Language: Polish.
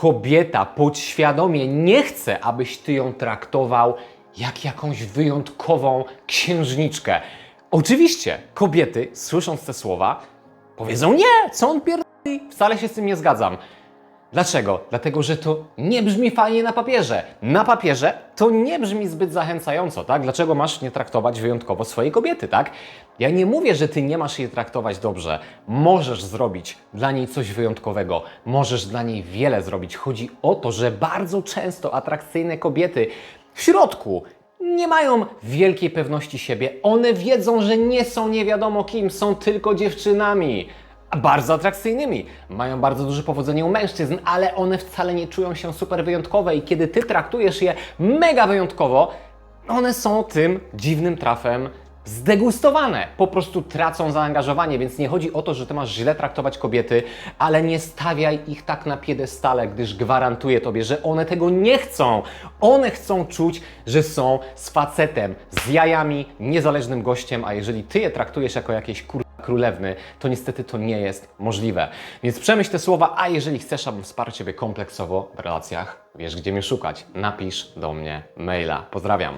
kobieta podświadomie nie chce, abyś ty ją traktował jak jakąś wyjątkową księżniczkę. Oczywiście kobiety, słysząc te słowa, powiedzą nie, co on pierdoli, wcale się z tym nie zgadzam. Dlaczego? Dlatego, że to nie brzmi fajnie na papierze. Na papierze to nie brzmi zbyt zachęcająco, tak? Dlaczego masz nie traktować wyjątkowo swojej kobiety, tak? Ja nie mówię, że ty nie masz jej traktować dobrze. Możesz zrobić dla niej coś wyjątkowego, możesz dla niej wiele zrobić. Chodzi o to, że bardzo często atrakcyjne kobiety w środku nie mają wielkiej pewności siebie. One wiedzą, że nie są nie wiadomo kim, są tylko dziewczynami bardzo atrakcyjnymi. Mają bardzo duże powodzenie u mężczyzn, ale one wcale nie czują się super wyjątkowe i kiedy ty traktujesz je mega wyjątkowo, one są tym dziwnym trafem zdegustowane. Po prostu tracą zaangażowanie, więc nie chodzi o to, że ty masz źle traktować kobiety, ale nie stawiaj ich tak na piedestale, gdyż gwarantuję tobie, że one tego nie chcą. One chcą czuć, że są z facetem, z jajami, niezależnym gościem, a jeżeli ty je traktujesz jako jakieś kur królewny, to niestety to nie jest możliwe. Więc przemyśl te słowa, a jeżeli chcesz, abym wsparł Ciebie kompleksowo w relacjach, wiesz gdzie mnie szukać. Napisz do mnie maila. Pozdrawiam.